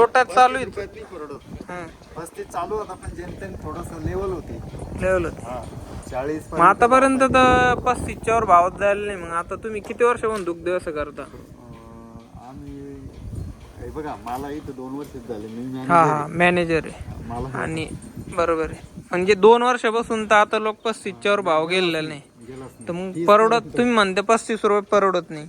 तोटात चालू आहे रुपयात नाही परवडत हं. पस्तीस चालू होता पण जेमतेम थोडस लेवल होती. लेवल चाळीस मग आतापर्यंत तर पस्तीसच्या वर भावात जायला नाही. मग आता तुम्ही किती वर्ष म्हणून दुग्ध व्यवसाय करता आम्ही हे बघा मला इथं दोन वर्ष झाले. मी हा हा. मॅनेजर आहे. मला आणि बरोबर आहे. म्हणजे दोन वर्षापासून तर आता लोक पस्तीसच्या वर भाव गेलेला नाही. गेलाच तर मग परवडत तुम्ही म्हणते पस्तीस रुपये परवडत नाही.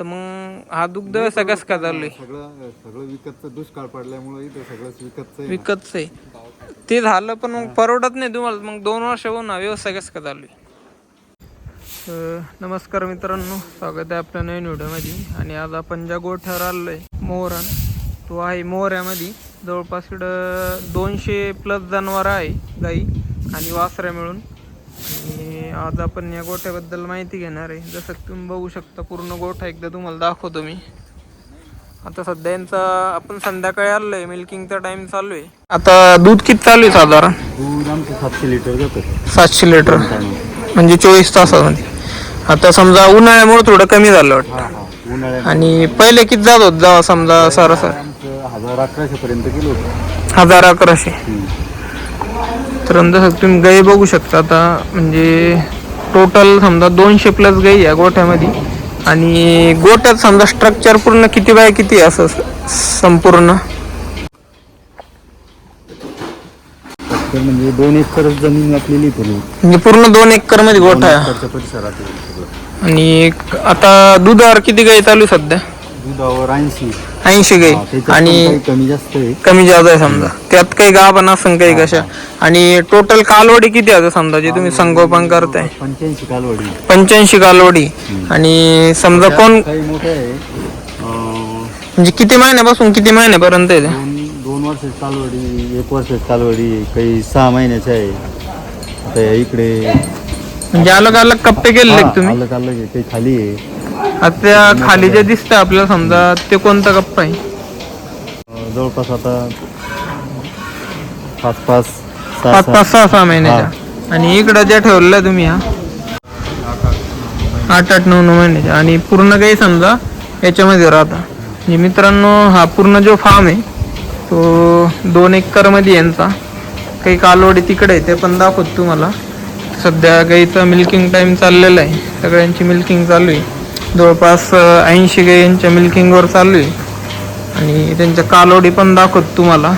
तर मग हा दुग्ध कसं काय चालू आहे सगळं सगळं विकतचं दुष्काळ पडल्यामुळे इथं सगळंच विकतचं आहे. विकतच आहे. ते झालं पण मग परवडत नाही तुम्हाला. मग दोन वर्ष होऊन हा व्यवसाय कसं चालू आहे तर नमस्कार मित्रांनो स्वागत आहे आपल्या नवीन व्हिडिओमध्ये. आणि आज आपण ज्या गोठ्यावर आलो आहे तो आहे मोहऱ्यामध्ये. जवळपास इकडं दोनशे प्लस जनावर आहे गाई आणि वासऱ्या मिळून. आणि आज आपण या गोठ्याबद्दल माहिती घेणार आहे. जसं तुम्ही बघू शकता पूर्ण गोठा एकदा तुम्हाला दाखवतो मी. आता सध्या यांचा आपण संध्याकाळी आलोय मिल्किंगचा टाइम चालू आहे. आता दूध किती चालू आहे साधारण? दूध आमचं सातशे लिटर जातं. सातशे लिटर. म्हणजे चोवीस तासामध्ये. आता समजा उन्हाळ्यामुळे थोडं कमी झालं वाटतं. आणि पहिले किती जात होत जेव्हा समजा सरासर? आमचं हजार अकराशे पर्यंत गेलो हजार अकराशे. तर जसं तुम्ही गाई बघू शकता. आता म्हणजे टोटल समजा दोनशे प्लस गाई या गोठ्यामध्ये. आणि गोठ्यात समजा स्ट्रक्चर पूर्ण किती बाय किती असं संपूर्ण? म्हणजे दोन एकर जमीन म्हणजे पूर्ण दोन एकरमध्ये गोठा आहे. परिसरात आणि आता दुधावर किती गाई चालू आहे सध्या? दुधावर ऐंशी. ऐंशी गाई त्याच्यात आणि काही कमी जास्त आहे. कमी जास्त आहे समजा. त्यात काही गाभण असं काही कशा. आणि टोटल कालवडी किती आहे समजा जे तुम्ही संगोपन करताय? पंच्याऐंशी कालवडी. पंच्याऐंशी कालवडी. आणि समजा कोण काही मोठे आहे अं, म्हणजे किती महिन्यापासून किती महिन्यापर्यंत आहे ते? दोन दोन वर्षाची कालवडी एक वर्षाची कालवडी काही सहा महिन्याची आहे. आता या इकडे म्हणजे अलग अलग कप्पे केले हा, तुम्ही? अलग अलग आहे काही खाली आहे. आता त्या खाली जे दिसतंय आपल्याला समजा ते कोणता कप्पा आहे? जवळपास आता पाच पाच सहा पाच सहा पाच सहा सहा महिन्याच्या आणि इकडं ज्या ठेवलेल्या तुम्ही हा? आठ आठ नऊ नऊ महिन्याच्या आणि पूर्ण काही समजा याच्यामध्ये राहता. म्हणजे मित्रांनो हा पूर्ण जो फार्म आहे तो दोन एकरमध्ये यांचा. काही कालवडी तिकडे आहे ते पण दाखवतो तुम्हाला. सध्या गाईचा मिल्किंग टाईम चाललेला आहे. सगळ्यांची मिल्किंग चालू आहे. जवळपास ऐंशी गायींच्या मिल्किंगवर चालू आहे. आणि त्यांच्या कालोडी पण दाखवतो तुम्हाला.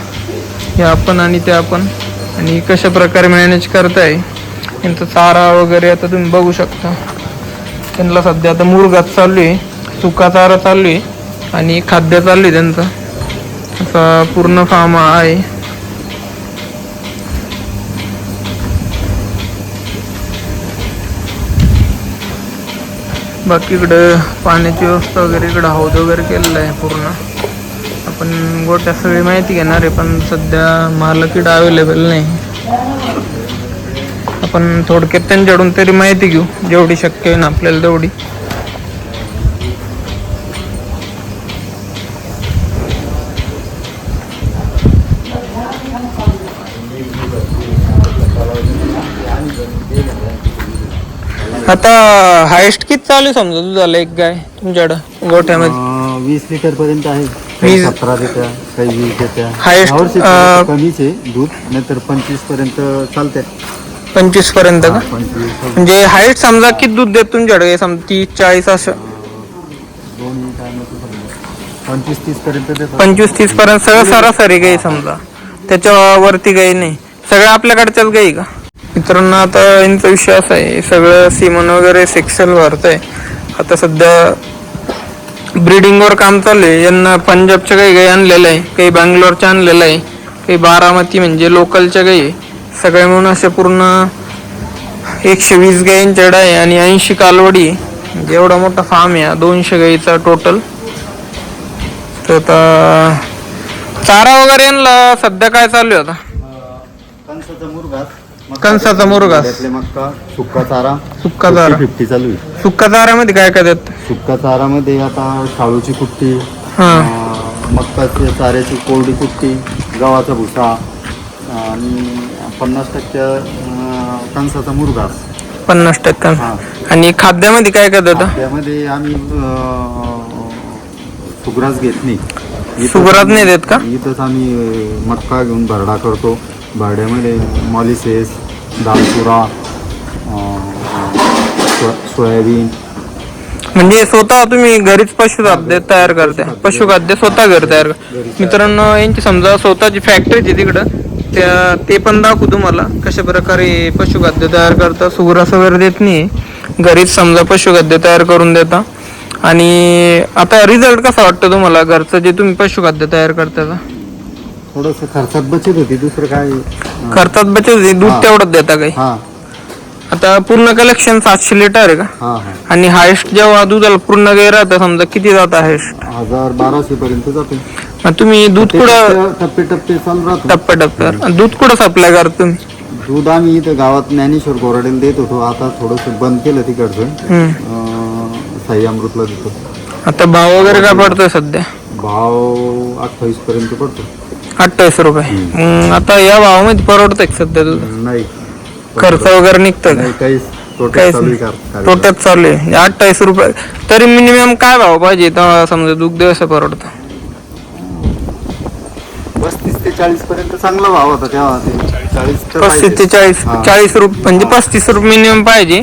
या आपण आणि ते आपण. आणि कशा प्रकारे मॅनेज करताय त्यांचा चारा वगैरे आता तुम्ही बघू शकता. त्यांना सध्या आता मुरगात चालू आहे सुका चारा चालू आहे आणि खाद्य चालू आहे त्यांचं. असा पूर्ण फार्म आहे. बाकी इकडं पाण्याची व्यवस्था वगैरे इकडं हौद वगैरे केलेलं आहे पूर्ण. आपण गोट्या सगळी माहिती घेणार आहे पण सध्या मालक इकडं अवेलेबल नाही. आपण थोडक्यात त्यांच्याकडून तरी माहिती घेऊ जेवढी शक्य आहे ना आपल्याला तेवढी. आता हायेस्ट किती चालू आहे समजा दुधाला एक गाय तुमच्याकडं? गोठ्यामध्ये? अं, वीस लिटर पर्यंत आहे. काही वीस- सतरा देत्या काही वीस देत्या. Highest, यावर्षी अं, थोडंसं कमीच आहे दूध नाहीतर पंचवीसपर्यंत चालते पंचवीसपर्यंत का? पंचवीस म्हणजे हाईट समजा किती दूध देत तुमच्याकडे? समजा तीस चाळीस असं. दोन पंचवीस तीस पर्यंत देतात. पंचवीस तीस पर्यंत सगळं सरासरी गाई समजा. त्याच्यावरती गाई नाही. सगळं आपल्याकडच्याच गाई का? मित्रांनो आता यांचा विषय असा आहे सगळं सीमन वगैरे सेक्शल आहे आता सध्या ब्रिडिंगवर काम चालू आहे. यांना पंजाबच्या काही गाई आणलेलं आहे काही बँगलोरच्या आणलेलं आहे काही बारामती म्हणजे लोकलच्या गाई सगळे मिळून असे पूर्ण एकशे वीस गायींच्या आहे आणि ऐंशी कालवडी म्हणजे एवढा मोठा फार्म आहे दोनशे गाईचा टोटल तर आता चारा वगैरे यांना सध्या काय चालू आहे आता? मुरघास. त्यातले मक्का सुक्का चारा. सुक्का चारा. फिफ्टी चालू आहे. सुक्का चाऱ्यामध्ये काय काय देत? सुक्का चारामध्ये आता शाळूची कुट्टी हा. अं, मक्काची चाऱ्याची कोरडी कुट्टी गव्हाचा भुसा आणि पन्नास टक्के अं, कणसाचा मुरघास पन्नास टक्का. हा. आणि खाद्यामध्ये काय काय देतं? त्यामध्ये आम्ही अं, सुग्रास घेत नाही. इथंच सुगरात नाही देत का? इथंच आम्ही अं, मक्का घेऊन भरडा करतो. भरड्यामध्ये मॉलिसेस दालचुरा सोयाबीन. म्हणजे स्वतः तुम्ही घरीच पशुखाद्य तयार करता पशुखाद्य. स्वतः घर तयार कर मित्रांनो यांची समजा स्वतःची फॅक्टरी आहे तिकडं. त्या ते पण दाखवू तुम्हाला कशा प्रकारे पशुखाद्य तयार करता. सुग्रास वगैरे देत नाही. घरीच समजा पशुखाद्य तयार करून देता. आणि आता रिझल्ट कसा वाटतो तुम्हाला? घरचं जे तुम्ही पशुखाद्य तयार करता? थोडंसं खर्चात बचत होती दुसरं काय? करतात बचत होते, दूध. तेवढंच देता काही? हा. आता पूर्ण कलेक्शन सातशे लिटर आहे का? हा हा. आणि हायेस्ट जेव्हा दुधाला पूर्ण गाई राहतं समजा किती जात हायेस्ट हजार बाराशे पर्यंत जाते. मग तुम्ही दूध कुठं टप्पे टप्पे चालू राहतो. टप्प्याटप्प्यावर दूध कुठं सप्लाय करता तुम्ही? दूध आम्ही इथं गावात ज्ञानेश्वर गोराडेला देत होतो. आता थोडंसं बंद केलं तिकडचं. हम्म. अं, साई अमृतला देतो. आता भाव वगैरे काय पडतोय सध्या? भाव अठ्ठावीस पर्यंत पडतो. अठ्ठावीस रुपये. मग आता या भावामध्ये परवडतंय का सध्या दूध नाही. खर्च वगैरे निघतोय का? नाही काहीच. तोट्यात काहीच चालू आहे नाही. का- काय- तोट्यात चालू आहे. अठ्ठावीस रुपये. तरी मिनिमम काय भाव पाहिजे? तेव्हा समजा दूध दिवस परवडतं. पस्तीस ते चाळीस पर्यंत चांगला भाव होता तेव्हा ते. चाळीस तर पस्तीस ते पाहिजे. चाळीस हा. चाळीस रुपये म्हणजे पस्तीस रुपये मिनिमम पाहिजे.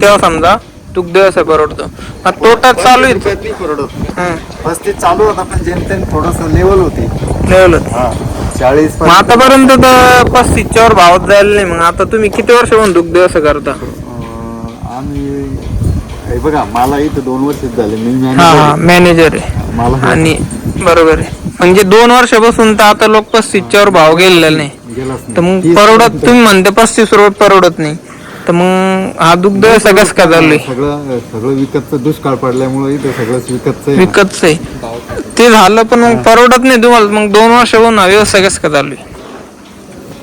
तेव्हा समजा दूध दिवस परवडतं. तोट्यात चालू आहे. रुपयात नाही परवडत. हं. पस्तीस चालू होता पण जेमतेम थोडस लेवल होती. लेवलच हा चाळीस मग आतापर्यंत तर पस्तीसच्या वर भावात जायला नाही. मग आता तुम्ही किती वर्ष म्हणून दुग्ध व्यवसाय करता? आम्ही हे बघा मला इथं दोन वर्ष झाले. मी हा मॅनेजर आहे. मला आणि बरोबर आहे. म्हणजे दोन वर्षापासून तर आता लोक पस्तीसच्या वर भाव गेलेला नाही. गेलाच तर नाही मग तीस परवडत तुम्ही म्हणते पस्तीस रुपये परवडत नाही. तर मग हा दुग्ध काय चालू आहे सगळं सगळं विकतचं दुष्काळ पडल्यामुळे इथं सगळंच विकतचं आहे. विकतच आहे. ते झालं पण मग परवडत नाही तुम्हाला. मग दोन वर्ष होऊन हा व्यवसाय कसं काय चालू आहे?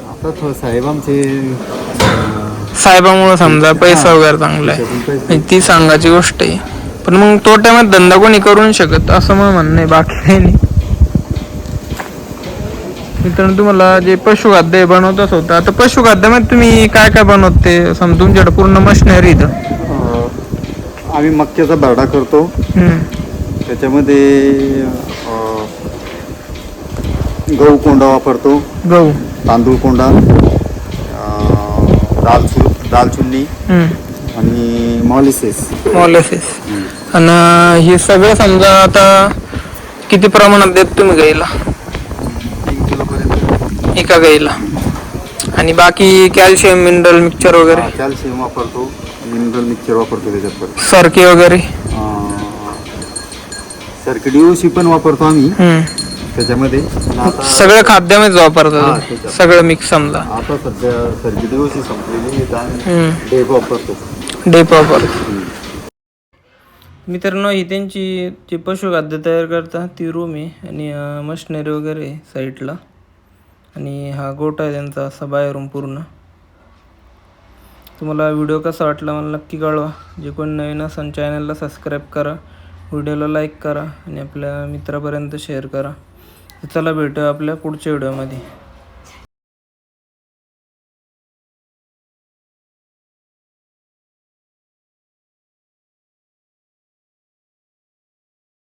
आता थोडं साहेब आमचे अं, साहेबामुळे समजा पैसा वगैरे चांगला आहे. ती सांगायची गोष्ट आहे. पण मग तोट्यामध्ये धंदा कोणी करू नाही शकत असं मग म्हणणं आहे. बाकी काही नाही. मित्रांनो तुम्हाला जे पशुखाद्य बनवतच होतं. आता पशुखाद्यामध्ये तुम्ही काय काय बनवते? समजा तुमच्याकडे पूर्ण मशिनरी इथं. आम्ही मक्याचा भरडा करतो. त्याच्यामध्ये गहू कोंडा वापरतो. गहू. तांदूळ कोंडा अं, दालचु दालचुन्नी हम्म. आणि मॉलिसेस. मोलॅसिस. आणि हे सगळं समजा आता किती प्रमाणात देत तुम्ही गाईला एका गाईला. आणि बाकी कॅल्शियम मिनरल मिक्सचर वगैरे. कॅल्शियम वापरतो. मिनरल मिक्सचर वापरतो त्याच्यात. परत सरकी वगैरे सारखी डीओसी पण वापरतो आम्ही. हम्म. त्याच्यामध्ये. आता सगळं खाद्यामध्येच हा, वापरतात त्याच्यात. सगळं मिक्स समजा. आता सध्या सारखी डीओसी संपलेली आहे. तर आम्ही हम्म. डेप वापरतो. डेप मित्रांनो ही त्यांची जे पशुखाद्य तयार करतात. ती रूम आहे आणि मशिनरी वगैरे आहे साईडला आणि हा गोट आहे त्यांचा असा बाहेरून पूर्ण. तुम्हाला व्हिडिओ कसा वाटला मला नक्की कळवा. जे कोण नवीन असेल चॅनलला सबस्क्राईब करा. व्हिडिओला लाईक करा आणि आपल्या मित्रापर्यंत शेअर करा. चला भेटूया आपल्या पुढच्या व्हिडिओमध्ये.